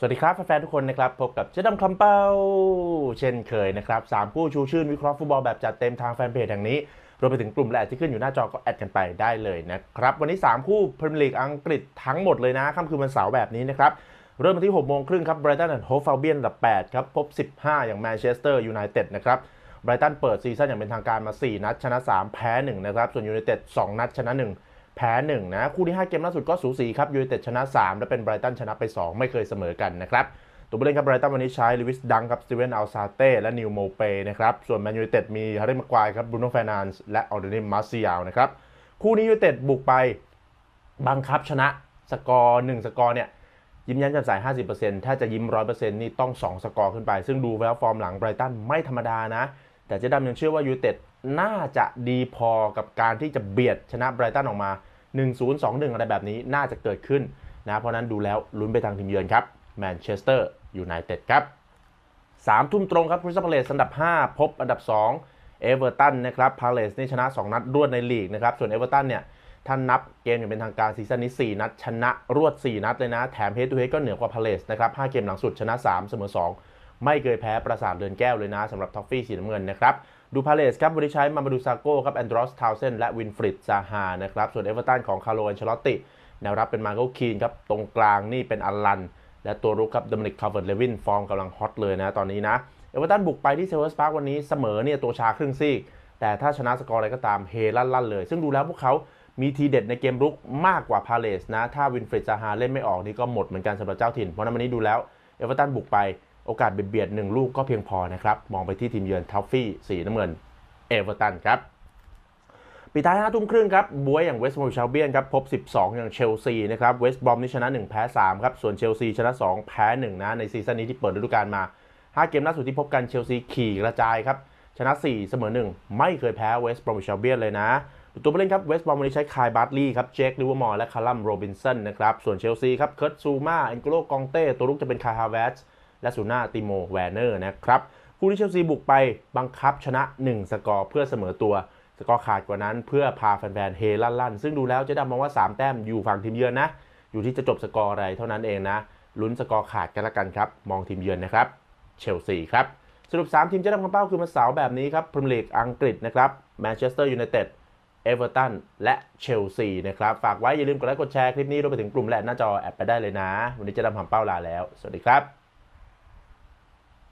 สวัสดีครับ แฟนๆทุกคนนะครับ พบกับเจ๊ดำคำเป้า เช่นเคยนะครับสามผู้ชูชื่นวิเคราะห์ฟุตบอลแบบจัดเต็มทางแฟนเพจแห่งนี้ รวมไปถึงกลุ่มแหละที่ขึ้นอยู่หน้าจอก็แอดกันไปได้เลยนะครับ วันนี้ 3 คู่พรีเมียร์ลีกอังกฤษทั้งหมดเลยนะค่ำคืนวันเสาร์แบบนี้นะครับ เริ่มมาที่6โมงครึ่งครับไบรตันแอนด์โฮฟเฟาเบียนอันดับ8ครับพบ 15 อย่างแมนเชสเตอร์ยูไนเต็ดนะครับไบรตันเปิดซีซั่นอย่างเป็นทางการมา 4 นัดชนะ 3 แพ้ 1 นะครับส่วนยูไนเต็ด2นัดชนะ 1 แพ้1นะคู่ที่ 5 เกมล่าสุดก็สูสีครับยูไนเต็ดชนะ 3 และเป็นไบรตันชนะไป 2 ไม่เคยเสมอกันนะครับตัวผู้เล่นครับไบรตันวันนี้ใช้ลิวิสดังครับสตีเวนอัลซาเต้และนิวโมเปนะครับส่วนแมนยูไนเต็ดมีฮาร์เรมากควายครับบรูโน่เฟรนันส์และออร์เดนิมาร์เซียลนะครับคู่นี้ยูไนเต็ดบุกไปบังคับชนะสกอร์1สกอร์เนี่ยยิ้มย้มแจ่มใส50%ถ้าจะยิ้ม 100%นี่ต้อง 2 สกอร์ขึ้นไป ซึ่งดูแล้วฟอร์มหลังไบรตันไม่ธรรมดานะ แต่เจ๊ดำยังเชื่อว่ายูไนเต็ด น่าจะดีพอกับการที่จะเบียดชนะไบรตันออกมา 1-0 2-1 อะไรแบบนี้น่าจะเกิดขึ้นนะเพราะนั้นดูแล้วลุ้นไปทางทีมเยือนครับแมนเชสเตอร์ยูไนเต็ดครับสามทุ่มตรงครับคริสตัลพาเลสอันดับ 5 พบอันดับ 2 เอเวอร์ตันนะครับพาเลสนี่ชนะ 2 นัดรวดในลีกนะครับ ส่วนเอเวอร์ตันเนี่ยท่านนับเกมอย่างเป็นทางการซีซั่นนี้ 4 นัด ชนะรวด 4 นัดเลยนะ แถมเฮดทูเฮดก็เหนือกว่าพาเลสนะครับ 5 เกมหลังสุดชนะ 3 เสมอ 2 ไม่เคยแพ้ประสาทเรือนแก้วเลยนะสำหรับท็อฟฟี่สีน้ำเงินนะครับดูพาเลสครับวันนี้ใช้มามาดูซาโก้ครับแอนดรอสทาวเซนและวินฟริดซาฮานะครับส่วนเอเวอร์ตันของคาร์โลอันเชลอตติแนวรับเป็นมาเคิลคีนครับตรงกลางนี่เป็นอัลลัน และตัวรุกครับโดมินิกคาร์เวิร์ดเลวินฟอร์มกำลังฮอตเลยนะตอนนี้นะเอเวอร์ตันบุกไปที่เซเวอร์สพาร์ควันนี้เสมอเนี่ยตัวชาครึ่งซีก แต่ถ้าชนะสกอร์อะไรก็ตามเฮลั่นๆเลย ซึ่งดูแล้วพวกเขามีทีเด็ดในเกมรุกมากกว่าพาเลสนะถ้าวินฟริดซาฮาเล่นไม่ออกนี่ก็หมดเหมือนกันสำหรับเจ้าถิ่นเพราะนั้นวันนี้ดูแล้วเอเวอร์ตันบุกไป โอกาสเบียดหนึ่งลูกก็เพียงพอนะครับ มองไปที่ทีมเยือนทัฟฟี่สีน้ำเงินเอเวอร์ตันครับปิดท้าย5ทุ่มครึ่งครับบวยอย่างเวสต์บรอมชาเบียนครับพบ 12 อย่างเชลซีนะครับเวสต์บรอมนี่ชนะ 1 แพ้ 3 ครับ ส่วนเชลซีชนะ 2 แพ้ 1 นะ ในซีซั่นนี้ที่เปิดฤดูกาลมา 5 เกมล่าสุดที่พบกันเชลซีขี่กระจายครับ ชนะ 4 เสมอ 1 ไม่เคยแพ้เวสต์บรอมชาเบียนเลยนะตัวผู้เล่นครับเวสต์บรอมวันนี้ใช้คายบาร์ตลีย์ครับเจคลิเวอร์มอร์และคาร์ลัมโรบินสันนะครับส่วนเชลซีครับเคิร์ตซูมาเอ็นโกโลกองเต้ตัวลุกจะเป็นคาฮาเวส และซูน่าติโมแวนเนอร์นะครับคู่ที่เชลซีบุกไปบังคับชนะ 1 สกอร์เพื่อเสมอตัว สกอร์ขาดกว่านั้นเพื่อพาแฟนๆเฮลั่นๆซึ่งดูแล้วเจะดำมองว่า 3 แต้มอยู่ฝั่งทีมเยือนนะ อยู่ที่จะจบสกอร์อะไรเท่านั้นเองนะ ลุ้นสกอร์ขาดกันละกันครับ มองทีมเยือนนะครับ เชลซีครับ สรุป 3 ทีมเจะดำคำเป้าคือมาเสาร์แบบนี้ครับพรีเมียร์ลีกอังกฤษนะครับแมนเชสเตอร์ยูไนเต็ดเอเวอร์ตันและเชลซีนะครับฝากไว้อย่าลืมกดไลค์กดแชร์คลิปนี้รวมไปถึงกลุ่มและหน้าจอแอดไปได้เลยนะ วันนี้จะดำคำเป้าลาแล้ว สวัสดีครับ